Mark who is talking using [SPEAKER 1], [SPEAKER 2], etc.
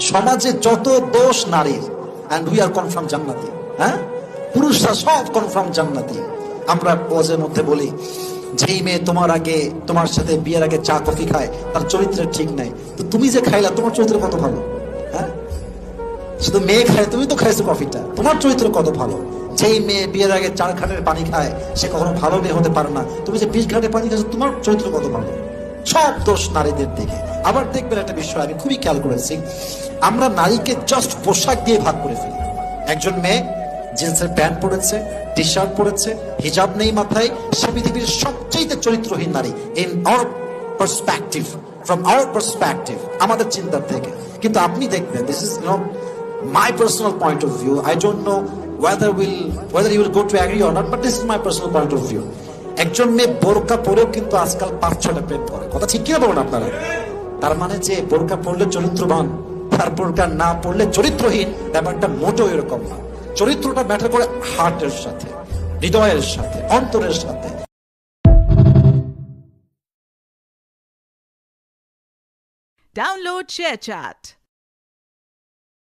[SPEAKER 1] সমাজে যত দোষ নারীর অ্যান্ড উই আর কনফার্ম জান্নাতি হ্যাঁ? পুরুষরা সব কনফার্ম জান্নাতি। আমরা ওয়াজের মধ্যে বলি, যেই মেয়ে তোমার আগে, তোমার সাথে বিয়ের আগে চা, কফি খায়, তার চরিত্রের ঠিক নাই। তো তুমি যে খাইলা, তোমার চরিত্র কত ভালো? হ্যাঁ? শুধু মেয়ে খায়, তুমি তো খাইছো কফিটা। তোমার চরিত্র কত ভালো? যেই মেয়ে বিয়ের আগে চার ঘাটের পানি খায়, সে কখনো ভালো মেয়ে হতে পারে না। তুমি যে বিশ ঘাটের পানি খাচ্ছ তোমার চরিত্র কত ভালো? সব দোষ নারীদের দিকে। আবার দেখবেন একটা বিষয়, আমি খুবই খেয়াল করেছি। আমরা নারীকে জাস্ট পোশাক দিয়ে ভাগ করে ফেলি। একজন মেয়ে জিন্সের প্যান্ট পরেছে টি শার্ট পরেছে, হিজাব নেই মাথায়, সে পৃথিবীর সবচেয়ে চরিত্রহীন নারী in our perspective from our perspective আমাদের চিন্তার থেকে। কিন্তু আপনি দেখবেন this is no my personal point of view, i don't know whether will whether you will go to agree or not, but this is my personal point of view. একজন মেয়ে বোরকা পরেও কিন্তু আজকাল পাঁচ ছটা প্রেম করে কথা ঠিক কিনা বলুন আপনারা? তার মানে যে বোরকা পড়লে চরিত্রবান, তার বোরকা না পড়লে চরিত্রহীন, ব্যাপারটা মোটেও এরকম না চরিত্রটা ব্যাটার করে হার্টের সাথে, হৃদয়ের সাথে, অন্তরের সাথে
[SPEAKER 2] Download ShareChat.